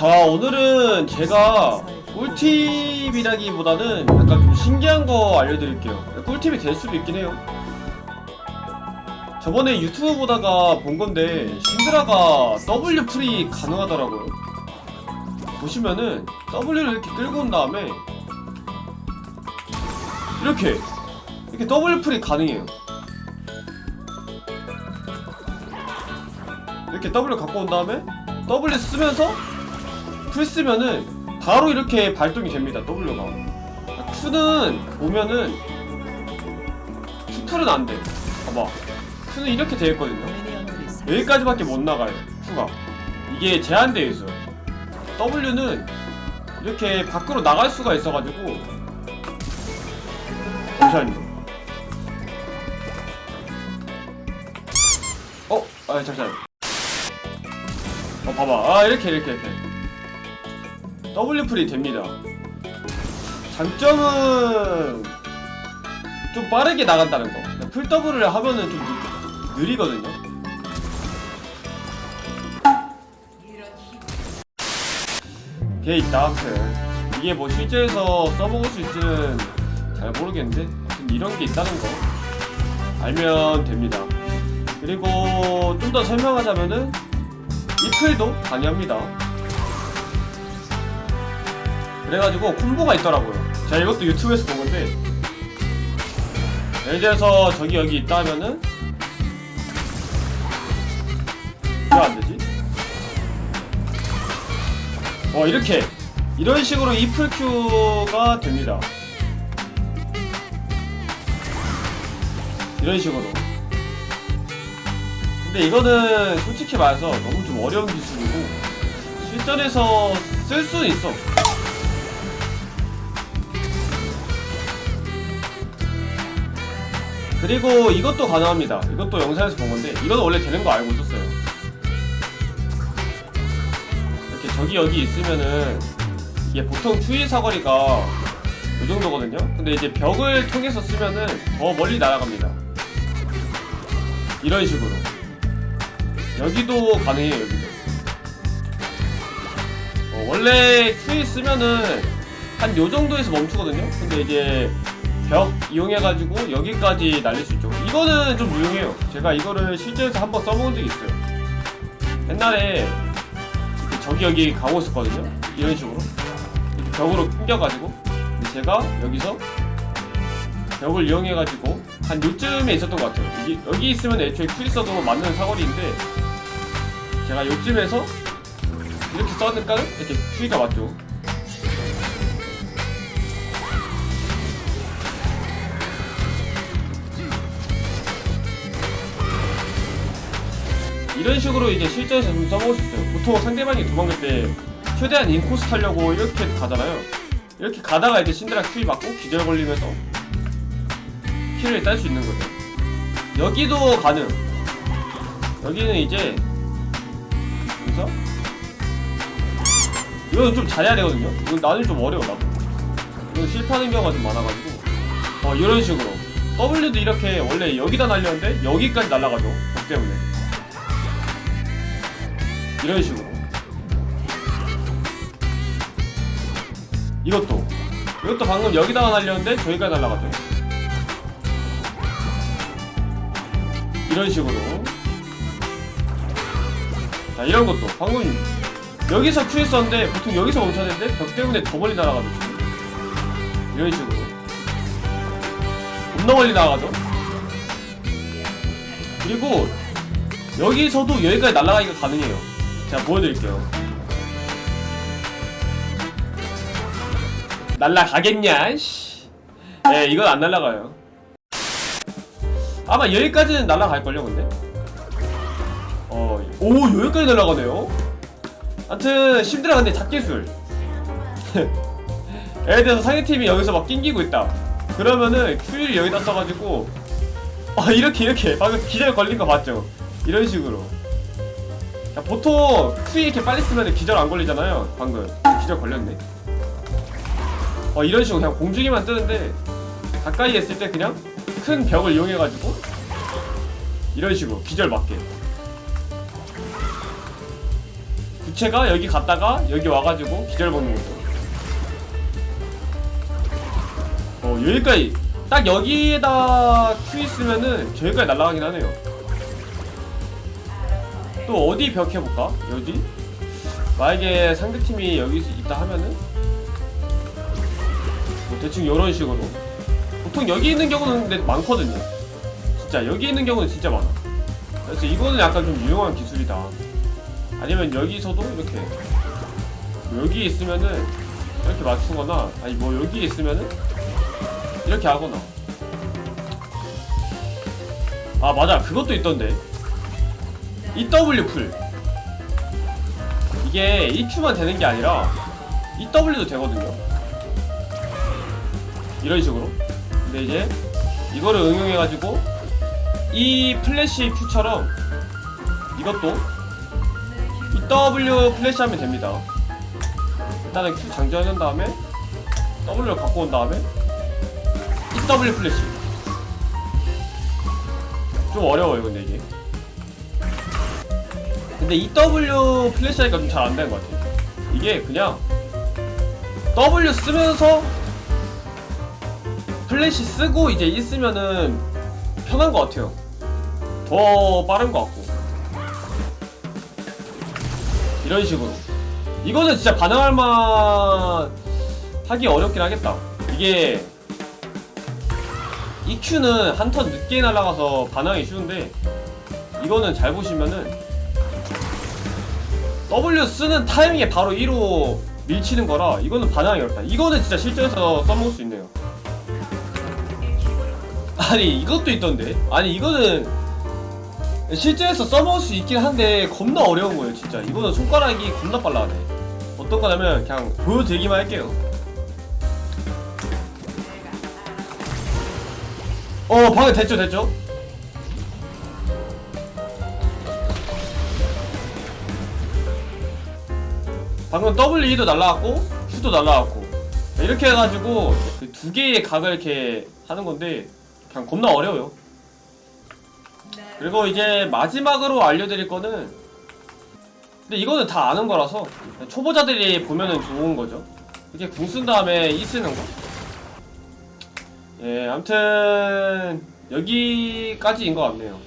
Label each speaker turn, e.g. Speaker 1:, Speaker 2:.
Speaker 1: 자 오늘은 제가 꿀팁이라기보다는 약간 좀 신기한 거 알려드릴게요. 꿀팁이 될 수도 있긴 해요. 저번에 유튜브 보다가 본 건데 신드라가 W 프리 가능하더라고요. 보시면은 W를 이렇게 끌고 온 다음에 이렇게 이렇게 W 프리 가능해요. 이렇게 W 갖고 온 다음에 W 쓰면서 풀 쓰면은 바로 이렇게 발동이 됩니다 W가. Q는 보면은 Q풀은 안 돼. 봐봐. Q는 이렇게 되어 있거든요. 여기까지밖에 못 나가요 Q가. 이게 제한되어 있어요. W는 이렇게 밖으로 나갈 수가 있어가지고 잠시만요. 어? 아 잠시만요. 어 봐봐. 아 이렇게 이렇게 이렇게 W 풀이 됩니다 장점은 좀 빠르게 나간다는 거. 풀 더블을 하면은 좀 느, 느리거든요. 게이트 다크 이게 뭐 실제에서 써먹을 수 있지는 잘 모르겠는데 아무튼 이런 게 있다는 거 알면 됩니다. 그리고 좀 더 설명하자면은 이 풀도 가능합니다. 그래가지고 콤보가 있더라고요. 제가 이것도 유튜브에서 본 건데. 예를 들어서 저기 여기 있다 하면은 왜 안되지? 어 이렇게. 이런 식으로 이플 큐가 됩니다. 이런 식으로. 근데 이거는 솔직히 말해서 너무 좀 어려운 기술이고 실전에서 쓸 수는 있어 그리고 이것도 가능합니다. 이것도 영상에서 본 건데 이건 원래 되는 거 알고 있었어요. 이렇게 저기 여기 있으면은 이게 보통 추위 사거리가 이 정도거든요. 근데 이제 벽을 통해서 쓰면은 더 멀리 날아갑니다. 이런 식으로 여기도 가능해요. 여기도 어, 원래 추위 쓰면은 한 요 정도에서 멈추거든요. 근데 이제 벽 이용해가지고 여기까지 날릴 수 있죠. 이거는 좀 유용해요. 제가 이거를 실제에서 한번 써본 적이 있어요. 옛날에 저기 여기 가고 있었거든요. 이런 식으로 벽으로 끊겨가지고 제가 여기서 벽을 이용해가지고 한 요쯤에 있었던 것 같아요. 여기, 여기 있으면 애초에 큐리 써도 맞는 사거리인데 제가 요쯤에서 이렇게 써니까 이렇게 큐리가 맞죠. 이런 식으로 이제 실전에서 좀 써먹을 수 있어요. 보통 상대방이 도망갈 때 최대한 인코스 타려고 이렇게 가잖아요. 이렇게 가다가 이제 신드라 큐이 맞고 기절 걸리면서 킬을 딸 수 있는 거죠. 여기도 가능. 여기는 이제 여기서 이거는 좀 잘해야 되거든요. 이건 나는 좀 어려워 나도. 이건 실패하는 경우가 좀 많아가지고 어 이런 식으로 W도 이렇게 원래 여기다 날렸는데 여기까지 날아가죠. 벽 때문에. 이런 식으로. 이것도. 이것도 방금 여기다가 날렸는데 저기까지 날라가죠 이런 식으로. 자 이런 것도. 방금 여기서 큐 했었는데 보통 여기서 멈춰야 되는데 벽 때문에 더 멀리 날아가죠. 이런 식으로. 겁나 멀리 나가죠? 그리고 여기서도 여기까지 날아가기가 가능해요 제가 보여드릴게요. 날라가겠냐? 씨. 네, 이건 안 날라가요. 아마 여기까지는 날라갈걸요, 근데? 어, 오, 여기까지 날라가네요? 하여튼, 힘들어, 근데 잡기술. 예를 들어서 상대팀이 여기서 막 낑기고 있다. 그러면은, 큐를 여기다 써가지고, 아, 이렇게, 이렇게. 방금 기절 걸린 거 봤죠? 이런 식으로. 야, 보통 큐 이렇게 빨리 쓰면 기절 안 걸리잖아요. 방금 기절 걸렸네. 어 이런 식으로 그냥 공중에만 뜨는데 가까이 했을 때 그냥 큰 벽을 이용해가지고 이런 식으로 기절 맞게. 부채가 여기 갔다가 여기 와가지고 기절 먹는 거죠. 어 여기까지 딱 여기에다 큐 있으면은 저기까지 날아가긴 하네요. 또 어디 벽 해볼까? 여기? 만약에 상대팀이 여기 있다 하면은? 뭐 대충 이런 식으로. 보통 여기 있는 경우는 근데 많거든요. 진짜 여기 있는 경우는 진짜 많아. 그래서 이거는 약간 좀 유용한 기술이다. 아니면 여기서도 이렇게 여기 있으면은 이렇게 맞추거나 아니 뭐 여기 있으면은 이렇게 하거나. 아 맞아. 그것도 있던데 EW 풀. 이게 EQ만 되는 게 아니라 EW도 되거든요. 이런 식으로. 근데 이제 이거를 응용해가지고 이 플래시 Q처럼 이것도 EW 플래시 하면 됩니다. 일단은 Q 장전한 다음에 W를 갖고 온 다음에 EW 플래시. 좀 어려워요 근데 이게 근데 EW 플래시 하니까 좀 잘 안 되는 것 같아요 이게 그냥 W 쓰면서 플래시 쓰고 이제 있으면은 편한 것 같아요. 더 빠른 것 같고. 이런 식으로. 이거는 진짜 반항할 만 하기 어렵긴 하겠다. 이게 EQ는 한 턴 늦게 날아가서 반항이 쉬운데 이거는 잘 보시면은 W 쓰는 타이밍에 바로 1호 밀치는 거라 이거는 반항이 어렵다. 이거는 진짜 실전에서 써먹을 수 있네요. 아니 이것도 있던데? 아니 이거는 실제에서 써먹을 수 있긴 한데 겁나 어려운 거예요 진짜. 이거는 손가락이 겁나 빨라하네. 어떤 거냐면 그냥 보여드리기만 할게요. 어 방금 됐죠 됐죠 방금 W2도 날라갔고 Q도 날라갔고 이렇게 해가지고 그 두 개의 각을 이렇게 하는 건데 그냥 겁나 어려워요. 그리고 이제 마지막으로 알려드릴 거는 근데 이거는 다 아는 거라서 초보자들이 보면은 좋은 거죠. 이렇게 궁 쓴 다음에 이 쓰는 거. 예, 아무튼 여기까지인 것 같네요.